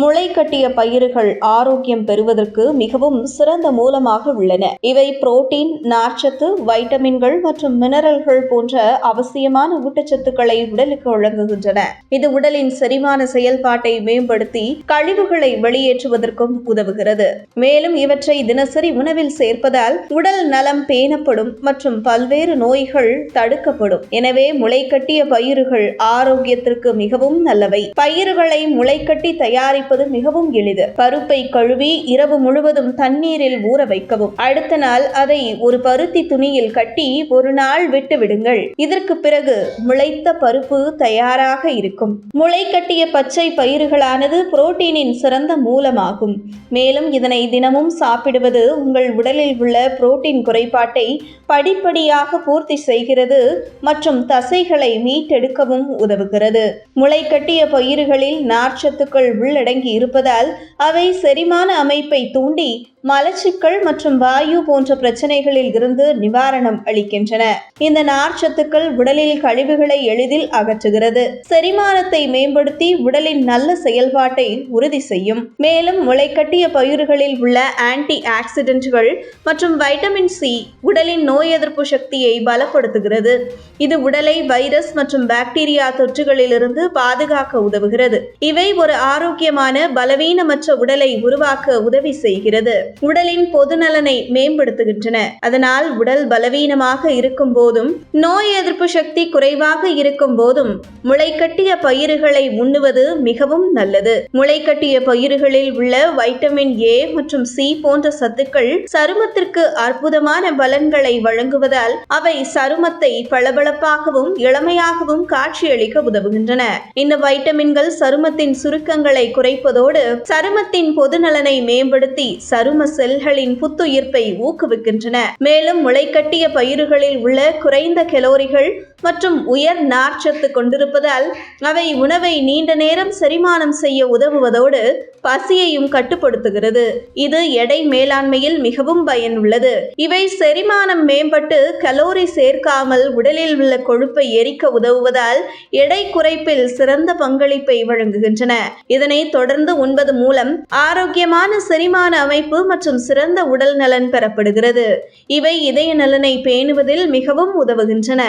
முளை கட்டிய பயிர்கள் ஆரோக்கியம் பெறுவதற்கு மிகவும் சிறந்த மூலமாக உள்ளன. இவை புரோட்டீன் நார்ச்சத்து வைட்டமின்கள் மற்றும் மினரல்கள் போன்ற அவசியமான ஊட்டச்சத்துக்களை உடலுக்கு வழங்குகின்றன. இது உடலின் செரிமான செயல்பாட்டை மேம்படுத்தி கழிவுகளை வெளியேற்றுவதற்கும் உதவுகிறது. மேலும் இவற்றை தினசரி உணவில் சேர்ப்பதால் உடல் நலம் பேணப்படும் மற்றும் பல்வேறு நோய்கள் தடுக்கப்படும். எனவே முளைக்கட்டிய பயிர்கள் ஆரோக்கியத்திற்கு மிகவும் நல்லவை. பயிர்களை முளைக்கட்டி தயாரிப்பது மிகவும் எளிது. பருப்பை கழுவி இரவு முழுவதும் தண்ணீரில் ஊற வைக்கவும். அடுத்த நாள் அதை ஒரு பருத்தி துணியில் கட்டி ஒரு நாள் விட்டு விடுங்கள். இதற்கு பிறகு முளைத்த பருப்பு தயாராக இருக்கும். முளை கட்டிய பச்சை பயிர்களானது புரோட்டீனின் சிறந்த மூலமாகும். மேலும் இதனை தினமும் சாப்பிடுவது உங்கள் உடலில் உள்ள புரோட்டீன் குறைபாட்டை படிப்படியாக பூர்த்தி செய்கிறது மற்றும் தசைகளை மீட்டெடுக்கவும் உதவுகிறது. முளை கட்டிய பயிர்களில் நார்ச்சத்துக்கள் அடங்கி இருப்பதால் அவை செரிமான அமைப்பை தூண்டி மலச்சிக்கல் மற்றும் வாயு போன்ற பிரச்சனைகளில் இருந்து நிவாரணம் அளிக்கின்றன. இந்த நார்ச்சத்துக்கள் உடலில் கழிவுகளை எளிதில் அகற்றுகிறது. செரிமானத்தை மேம்படுத்தி உடலின் நல்ல செயல்பாட்டை உறுதி செய்யும். மேலும் முளைக்கட்டிய பயிர்களில் உள்ள ஆன்டி ஆக்சிடென்ட்கள் மற்றும் வைட்டமின் சி உடலின் நோய் எதிர்ப்பு சக்தியை பலப்படுத்துகிறது. இது உடலை வைரஸ் மற்றும் பாக்டீரியா தொற்றுகளிலிருந்து பாதுகாக்க உதவுகிறது. இவை ஒரு ஆரோக்கியமான பலவீனமற்ற உடலை உருவாக்க உதவி செய்கிறது. உடலின் பொதுநலனை மேம்படுத்துகின்றன. அதனால் உடல் பலவீனமாக இருக்கும் போதும் நோய் எதிர்ப்பு சக்தி குறைவாக இருக்கும் போதும் முளைக்கட்டிய பயிர்களை உண்ணுவது மிகவும் நல்லது. முளைக்கட்டிய பயிர்களில் உள்ள வைட்டமின் ஏ மற்றும் சி போன்ற சத்துக்கள் சருமத்திற்கு அற்புதமான பலன்களை வழங்குவதால் அவை சருமத்தை பளபளப்பாகவும் இளமையாகவும் காட்சியளிக்க உதவுகின்றன. இந்த வைட்டமின்கள் சருமத்தின் சுருக்கங்களை குறைப்பதோடு சருமத்தின் பொதுநலனை மேம்படுத்தி சரும செல்களின் புத்துயிர்ப்பை ஊக்குவிக்கின்றன. மேலும் முளைக்கட்டிய பயிர்களில் உள்ள குறைந்த கெலோரிகள் மற்றும் உயர் நார்ச்சத்து கொண்டிருப்பதால் அவை உணவை நீண்ட நேரம் செரிமானம் செய்ய உதவுவதோடு பசியையும் கட்டுப்படுத்துகிறது. இது எடை மேலாண்மையில் மிகவும் பயனுள்ளது. இவை செரிமானம் மேம்பட்டு கலோரி சேர்க்காமல் உடலில் உள்ள கொழுப்பை எரிக்க உதவுவதால் எடை குறைப்பில் சிறந்த பங்களிப்பை வழங்குகின்றன. இதனை தொடர்ந்து உண்பது மூலம் ஆரோக்கியமான செரிமான அமைப்பு மற்றும் சிறந்த உடல் நலன் பெறப்படுகிறது. இவை இதய நலனை பேணுவதில் மிகவும் உதவுகின்றன.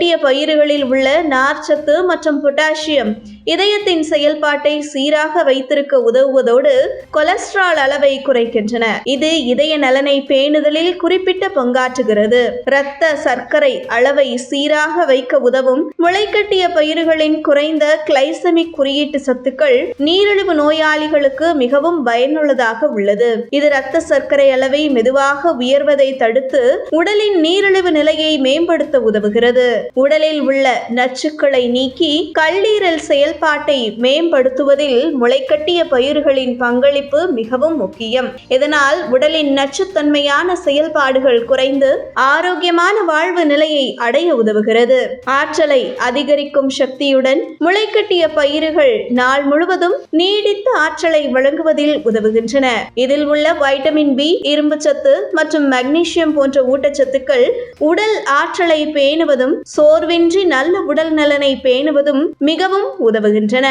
வெட்டிய பயிர்களில் உள்ள நார்ச்சத்து மற்றும் பொட்டாசியம் இதயத்தின் செயல்பாட்டை சீராக வைத்திருக்க உதவுவதோடு கொலஸ்ட்ரால் அளவை குறைக்கின்றன. இது இதய நலனை பேணுதலில் குறிப்பிட்ட பங்காற்றுகிறது. இரத்த சர்க்கரை அளவை சீராக வைக்க உதவும் முளைக்கட்டிய பயிர்களின் குறைந்த கிளைசமிக் குறியீட்டு சத்துக்கள் நீரிழிவு நோயாளிகளுக்கு மிகவும் பயனுள்ளதாக உள்ளது. இது இரத்த சர்க்கரை அளவை மெதுவாக உயர்வதை தடுத்து உடலின் நீரிழிவு நிலையை மேம்படுத்த உதவுகிறது. உடலில் உள்ள நச்சுக்களை நீக்கி கல்லீரல் செயல்பாட்டை மேம்படுத்துவதில் முளைக்கட்டிய பயிர்களின் பங்களிப்பு மிகவும் முக்கியம். இதனால் உடலின் நச்சுத்தன்மையான செயல்பாடுகள் குறைந்து ஆரோக்கியமான வாழ்வு நிலையை அடைய உதவுகிறது. ஆற்றலை அதிகரிக்கும் சக்தியுடன் முளைக்கட்டிய பயிர்கள் நாள் முழுவதும் நீடித்த ஆற்றலை வழங்குவதில் உதவுகின்றன. இதில் உள்ள வைட்டமின் பி இரும்புச்சத்து மற்றும் மக்னீசியம் போன்ற ஊட்டச்சத்துக்கள் உடல் ஆற்றலை பேணுவதும் சோர்வின்றி நல்ல உடல் நலனை பேணுவதும் மிகவும் உதவுகின்றன.